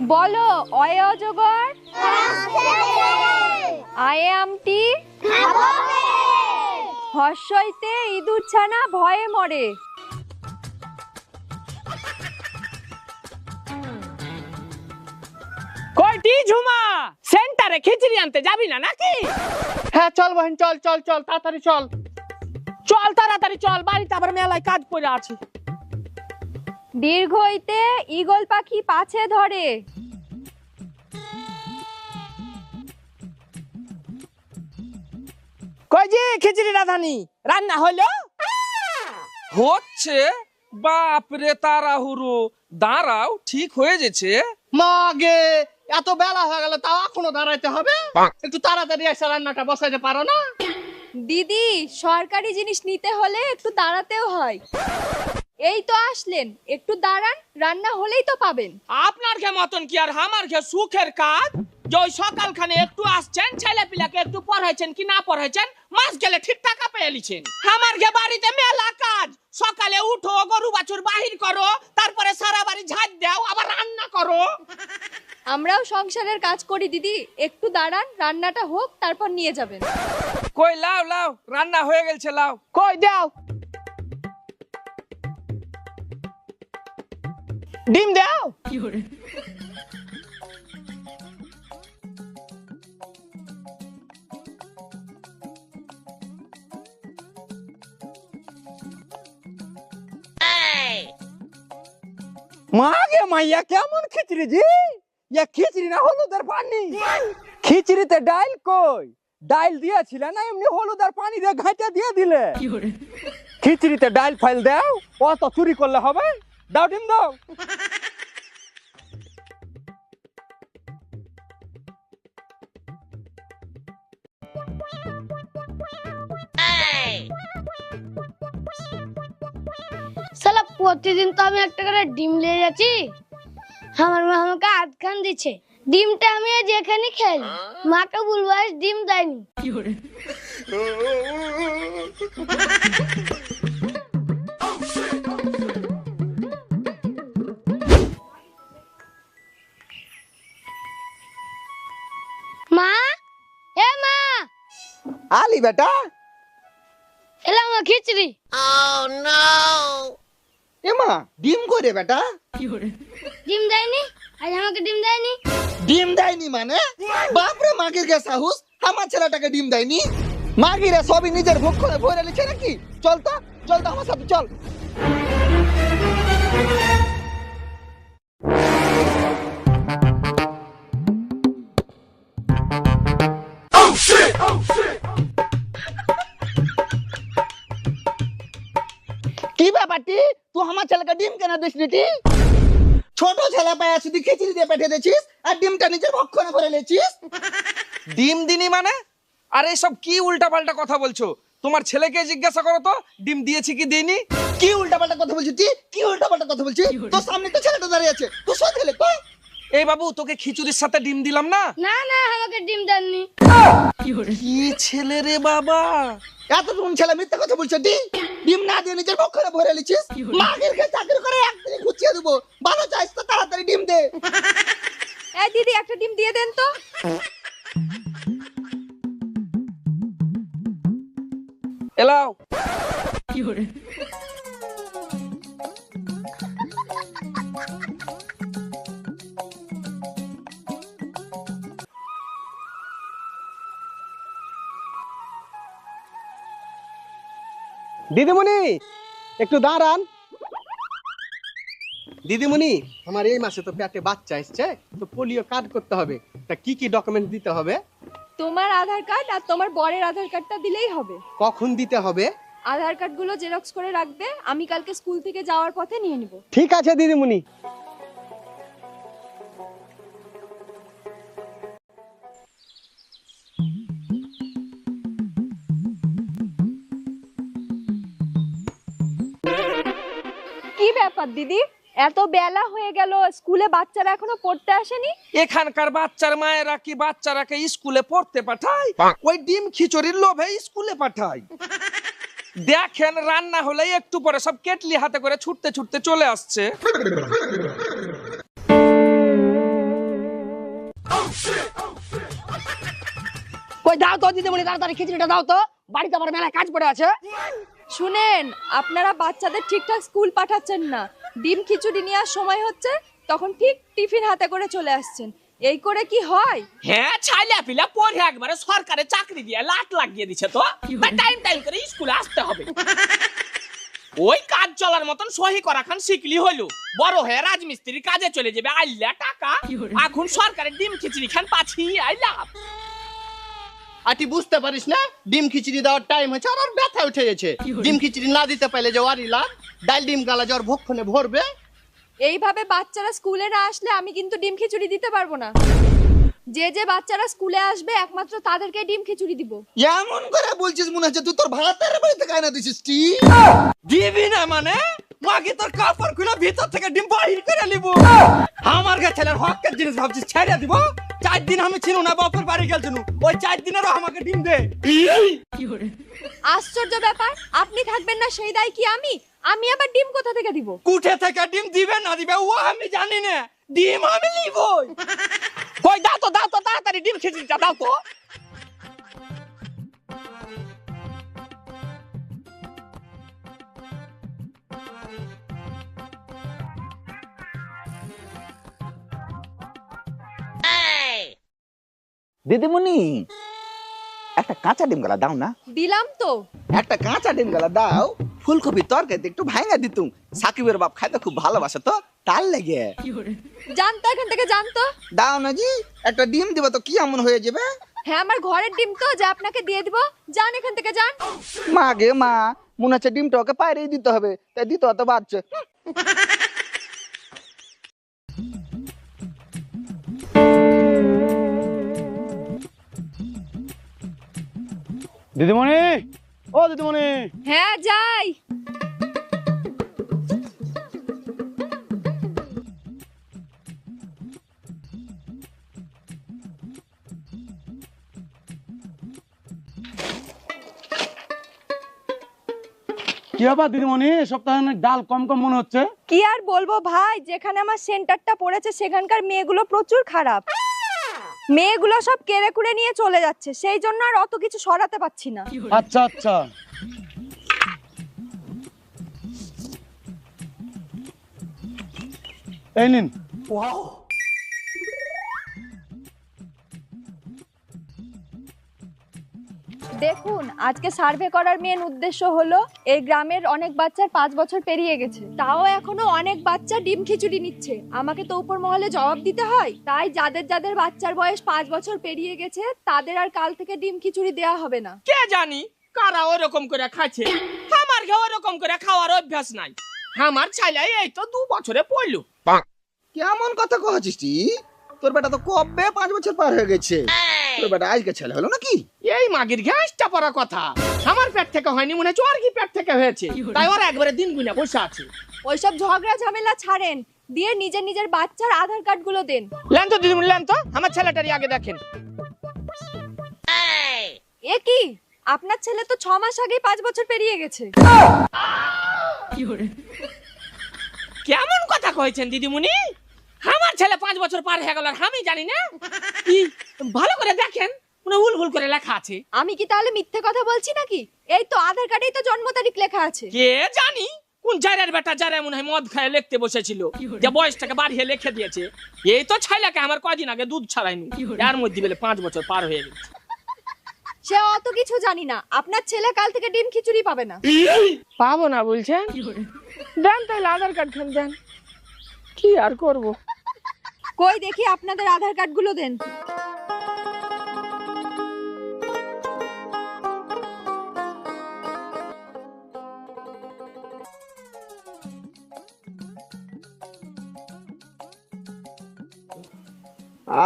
বলো অয়ে অজগর? আয়ে আমটি? হর্ষইতে ইঁদুর ছানা ভয়ে মরে। কয়টি ঝুমা? সেন্টারে খিচড়ি আনতে যাবি না নাকি? হ্যাঁ চল বহিন চল চল চল তাড়াতাড়ি চল। চল তাড়াতাড়ি চল বাড়িতে আবার মেলায় কাজ পড়ে আছে। দীর্ঘইতে ঈগল পাখি পাছে ধরে। কই যে খিচড়ি রাধানি? রান্না হলো হচ্ছে বাপরে তাড়াহুড়ো। দাঁড়াও ঠিক হয়ে গেছে। মাগে এত বেলা হয়ে গেল তাও এখনও দাঁড়াইতে হবে? একটু তাড়াতাড়ি এসে রান্নাটা বসাইতে পারো না? দিদি সরকারি জিনিস নিতে হলে একটু দাঁড়াতেও হয়। এই তো আসলেন একটু দাঁড়ান রান্না হলেই তো পাবেন। আপনার কে মতন কি আর আমার কে সুখের কাজ? যে ওই সকালখানে একটু আসছেন ছেলে পিলাকে একটু পড়াইছেন কি না পড়াইছেন? মাস গেলে ঠিক টাকা পেয়ে লিছেন। আমার কে বাড়িতে মেলা কাজ। সকালে উঠো গরু বাছুর বাহির করো তারপরে সারা বাড়ি ঝাঁট দাও আবার রান্না করো। আমরাও সংসারের কাজ করি দিদি। একটু দাঁড়ান রান্নাটা হোক তারপর নিয়ে যাবেন। কই লাও লাও রান্না হয়ে গেছে লাও। কই দাও। ডিম দাও। মাগে মাইয়া কেমন খিচড়ি জি? ইয়া খিচড়ি না হলুদের পানি? খিচড়িতে ডাইল কই? ডাইল দিয়েছিল না এমনি হলুদের পানি দিয়ে ঘাঁটা দিয়ে দিলে? খিচড়িতে ডাইল ফাইল দাও অত চুরি করলে হবে? দাও ডিম দাও। সালা প্রতিদিন তো আমি একটা করে ডিম নিয়ে যাচ্ছি। আমার মা আমাকে আধ খান দিচ্ছে। ডিমটা আমি আজ এখানে মাকে বলব ডিম দেয়নি। আলি বেটা এলাম আমার খিচড়ি। এমা ডিম করে বেটা। ডিম দেয়নি? আজ আমাকে ডিম দেয়নি? ডিম দেয়নি মানে? বাপরে মাগির গে সাহুস। আমার ছেলেটাকে ডিম দেয়নি। মাগিরা সবই নিজের ভোগ করে ভরে লিখে নাকি চল তো চল তো আমার সাথে চল। ডিম কেন ছোট ছেলে পায়া শুধু খিচড়ি দিয়ে পেটে দিয়েছিস আর ডিমটা নিজের ভক্ষণে ভরে নিয়েছিস। ডিম দিনি মানে? আর এসব কি উল্টা পাল্টা কথা বলছো? তোমার ছেলেকে জিজ্ঞাসা করো তো ডিম দিয়েছি কি দিইনি? কি উল্টা পাল্টা কথা বলছিস তুই? কি উল্টা পাল্টা কথা বলছিস? তোর সামনে তো ছেলেটা দাঁড়িয়ে আছে। তুই সব ছেলে তো এই বাবু তোকে খিচুড়ির সাথে ডিম দিলাম না? না না আমাকে ডিম দেননি। কি ছেলে রে বাবা? এতটুকু ছেলে মিথ্যা কথা বলছে তুই ডিম না দিয়ে নিজের ভক্ষণে ভরে লিছিস মাগের কে চাকরি করে একদিনে গুছিয়ে দেবো। ভালো চাইছ তো তাড়াতাড়ি ডিম দে। এই দিদি একটা ডিম দিয়ে দেন তো। এলাও। দিদিমণি একটু দাঁড়ান। দিদিমণি আমার এই মাসে তো পেটে বাচ্চা এসছে তো পোলিও কার্ড করতে হবে। তা কি কি ডকুমেন্ট দিতে হবে? তোমার আধার কার্ড আর তোমার বরের আধার কার্ডটা দিলেই হবে। কখন দিতে হবে? আধার কার্ডগুলো জেরক্স করে রাখবে আমি কালকে স্কুল থেকে যাওয়ার পথে নিয়ে নিব। ঠিক আছে দিদিমণি। ব্যাপার দিদি? এত বেলা হয়ে গেল স্কুলে বাচ্চারা এখনও পড়তে আসেনি? এখানকার বাচ্চার মায়েরা কি বাচ্চারাকে স্কুলে পড়তে পাঠায়? ওই ডিম খিচুড়ির লোভে স্কুলে পাঠায়। দেখেন রান্না হলে একটু পরে সব কেটলি হাতে করে ছুটতে ছুটতে চলে আসছে। কই দাও তো দিদি দিদিমণি তাড়াতাড়ি খিচুড়িটা দাও তো। বাড়িতে আমার মেলায় কাজ পড়ে আছে। শুনেন আপনারা বাচ্চাদের ঠিকঠাক স্কুল পাঠাচ্ছেন না। ডিম খিচুড়ি নেওয়ার সময় হচ্ছে তখন ঠিক টিফিন হাতে করে চলে আসছেন। এই করে কি হয়? হ্যাঁ ছাইলা পিলা পরে একবারে সরকারে চাকরি দিয়ে লাট লাগিয়ে দিছে তো। টাইম টাইম করে স্কুলে আসতে হবে। ওই কাজ চলার মতন সহি করা খান শিখলি হইল। বড় হয়ে রাজমিস্ত্রির কাজে চলে যাবে আইলা টাকা। এখন সরকারের ডিম খিচড়ি খান পাছি আইলা আর তুই বুঝতে পারিস না? ডিম খিচুড়ি দেওয়ার টাইম হয়েছে আর ওর ব্যথা উঠে গেছে। ডিম খিচুড়ি না দিতে পারলে যে ওয়ারি লাভ ডাল ডিম গালা জ্বর ভক্ষণে ভরবে। এইভাবে বাচ্চারা স্কুলে না আসলে আমি কিন্তু ডিম খিচুড়ি দিতে পারব না। যে যে বাচ্চারা স্কুলে আসবে একমাত্র তাদেরকে ডিম খিচুড়ি দিব। এমন করে বলছিস মনে হচ্ছে তুই তোর ভাতের বাড়িতে কায়না দিছিস টি? দিবি না মানে? মাকে তোর কাপড় খুলে ভিতর থেকে ডিম বাহির করে নিব। আমার কাছে ছেলের হকের জিনিস ভাবছিস ছেড়ে দিব? চার দিন আমি ছিল না বাপের বাড়ি গেলছিল ওই চার দিনেরও আমাকে ডিম দে। আশ্চর্য ব্যাপার আপনি থাকবেন না সেই দায় কি আমি? আমি আবার ডিম কোথা থেকে দিব? কুঠে থেকে ডিম দিবে না দিবে ও আমি জানি না। ডিম আমি নিবই। কই দাও তো দাও তো তাড়াতাড়ি ডিম খেতে দাও তো। দিদিমণি একটা কাঁচা ডিম গালা দাও না। দিলাম তো। একটা কাঁচা ডিম গালা দাও ফুলকপি তরকারিতে একটু ভাঙা দিতুম। সাকিবের বাপ খাইতে খুব ভালোবাসে তো তার লেগে। জানতো এখান থেকে জানতো। দাও না জি একটা ডিম দিব তো কি এমন হয়ে যাবে? হ্যাঁ আমার ঘরের ডিম তো যা আপনাকে দিয়ে দিব। যান এখান থেকে যান। মা গে মা মনে হচ্ছে ডিমটা ওকে পায়রেই দিতে হবে তাই দিতে হতো বাচ্চা দিদিমণি। ও দিদিমণি। হ্যাঁ যাই। কি ব্যাপার দিদিমণি? সপ্তাহে ডাল কম কম মনে হচ্ছে। কি আর বলব ভাই যেখানে আমার সেন্টারটা পড়েছে সেখানকার মেয়েগুলো প্রচুর খারাপ। মেয়েগুলো সব কেড়ে কুড়ে নিয়ে চলে যাচ্ছে। সেই জন্য আর অত কিছু সরাতে পারছি না। আচ্ছা আচ্ছা। এই নিন। দেখুন আজকে সার্ভে করার মেন উদ্দেশ্য হলো এই গ্রামের অনেক বাচ্চার পাঁচ বছর পেরিয়ে গেছে। তাও এখনও অনেক বাচ্চা ডিম খিচুড়ি নিচ্ছে। আমাকে তো উপর মহলে জবাব দিতে হয়। তাই যাদের যাদের বাচ্চার বয়স পাঁচ বছর পেরিয়ে গেছে তাদের আর কাল থেকে ডিম খিচুড়ি দেওয়া হবে না। কে জানি কারা ওরকম করে খাচ্ছে। আমার ঘে ওরকম করে খাওয়ার অভ্যাস নাই। আমার ছাইলাই এই তো দু বছরে পড়ল। কেমন কথা কহছিস তুই তোর বেটা তো কবে পাঁচ বছর পার হয়ে গেছে? তোর বেটা আজকে ছেলে হলো নাকি? এই মাগির ঘ্যাসটা পড়া কথা। আমার পেট থেকে হয়নি মনে হচ্ছে ওর কি পেট থেকে হয়েছে। তাই ওরা একবারে দিন গুনে বসে আছে। ওইসব ঝগড়া ঝামেলা ছাড়েন। দিয়ে নিজের নিজের বাচ্চার আধার কার্ডগুলো দেন। লেন তো দিদিমণি লেন তো আমার ছেলেটারই আগে দেখেন। এ কি? আপনার ছেলে তো ছ মাস আগেই পাঁচ বছর পেরিয়ে গেছে। কেমন কথা কয়েছেন দিদিমণি? আমার ছেলে পাঁচ বছর পার হয়ে গেল আর আমি জানি না। কি ভালো করে দেখেন মানে উল ভুল করে লেখা আছে। আমি কি তাহলে মিথ্যে কথা বলছি নাকি? এই তো আধার কার্ডেই তো জন্ম তারিখ লেখা আছে। কে জানি? কোন জারের বেটা যারা মনে হয় মদ খায় লিখতে বসেছিল। যে বয়সটাকে বাড়িয়ে লিখে দিয়েছে। এই তো ছাইলাকে আমার কদিন আগে দুধ ছাড়াইনি। এর মধ্যে বেলে পাঁচ বছর পার হয়ে গেছে। সে অত কিছু জানি না। আপনার ছেলে কাল থেকে ডিম খিচুড়ি পাবে না। পাবো না বলছেন? দেন তাহলে আধার কার্ড খান দেন। কি আর করব? কই দেখি আপনাদের আধার কার্ডগুলো দেন।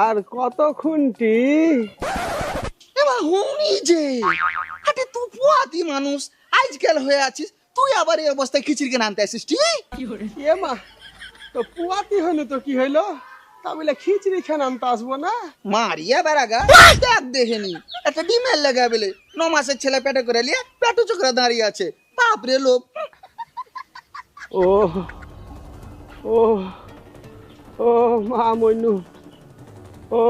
আর কত খুনটি এবার হুনি যে। আরে তুই পুয়াতি মানুষ আজকাল হয়ে আছিস তুই আবার এই অবস্থায় খিচড়ি কেন আনতে আসিস ঠিক এ মা তো পুয়াতি হইল তো কি হইল? তা বলে খিচড়ি খান আনতে আসব না? মারিয়া বেড়াগা দেখ দেখেনি। একটা ডিমের লাগা বলে ন মাসের ছেলে পেটে করে নিয়ে পেটু চোখরা দাঁড়িয়ে আছে। বাপরে লোক। ও ও ও মা মইনু। ও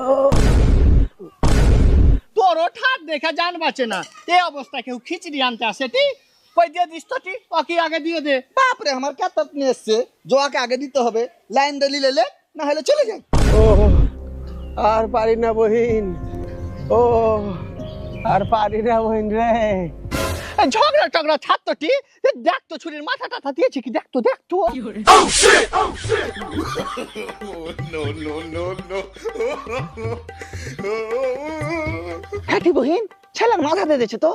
ও পরোটা দেখে জান বাঁচে না। এই অবস্থা কেউ খিচড়ি আনতে আসে টি? কই দিয়ে দিস তো টি ওকে আগে দিয়ে দে বাপরে আমার কেতাত নিয়ে এসছে জোয়াকে আগে দিতে হবে লাইন দলি লেলে না হলে চলে যাই ও আর পারি না বহিন ও আর পারি না বহিন রে ঝগড়া টগড়া ছাড় তো টি দেখ তো ছুরির মাথা টাথা দিয়েছে কি দেখ তো দেখ তো হ্যাঁ বহিন ছেলের মাথা দিয়ে দিয়েছে তো।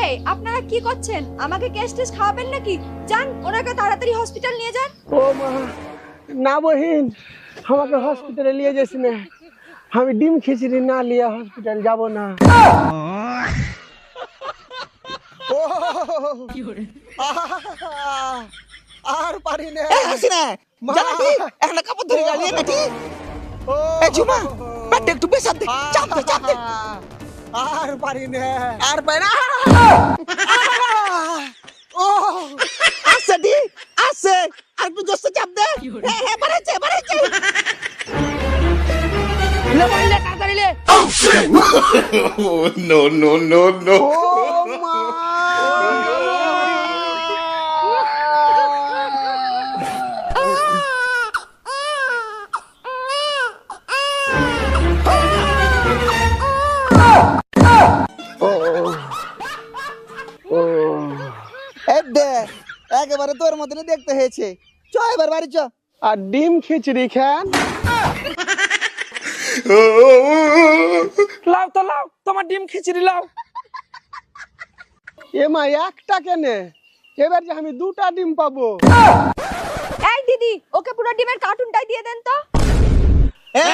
এই আপনারা কি করছেন? আমাকে কেস টেস খাওয়াবেন নাকি? যান ওনাকে তাড়াতাড়ি হসপিটাল নিয়ে যান। ও মা না বহিন আমাকে হসপিটালে নিয়ে যাস না। আমি ডিম খিচড়ি না লিয়ে হসপিটাল যাব না। ও আর পারি না। হাসি না। জানাবি একটা কাপড় ধরে গালিয়ে নাকি? এ ঝুমা পেটে একটু দে চাপ দে চাপ দে। আর পারি না। আর পায় না? ও! আসছে দি আসছে আর একটু জোরসে চাপ দে। হ্যাঁ হ্যাঁ বাড়াইছে বাড়াইছে ও মা! এই একেবারে তোর মতনই দেখতে হয়েছে। চ এবার বাড়ি চ। আর ডিম খিচড়ি খান। লাও তো লাও তোমার ডিম খিচড়ি লাও। এ মা একটা কেনে? এবার যে আমি দুটা ডিম পাবো। এই দিদি ওকে পুরো ডিমের কার্টুনটাই দিয়ে দেন তো। এ?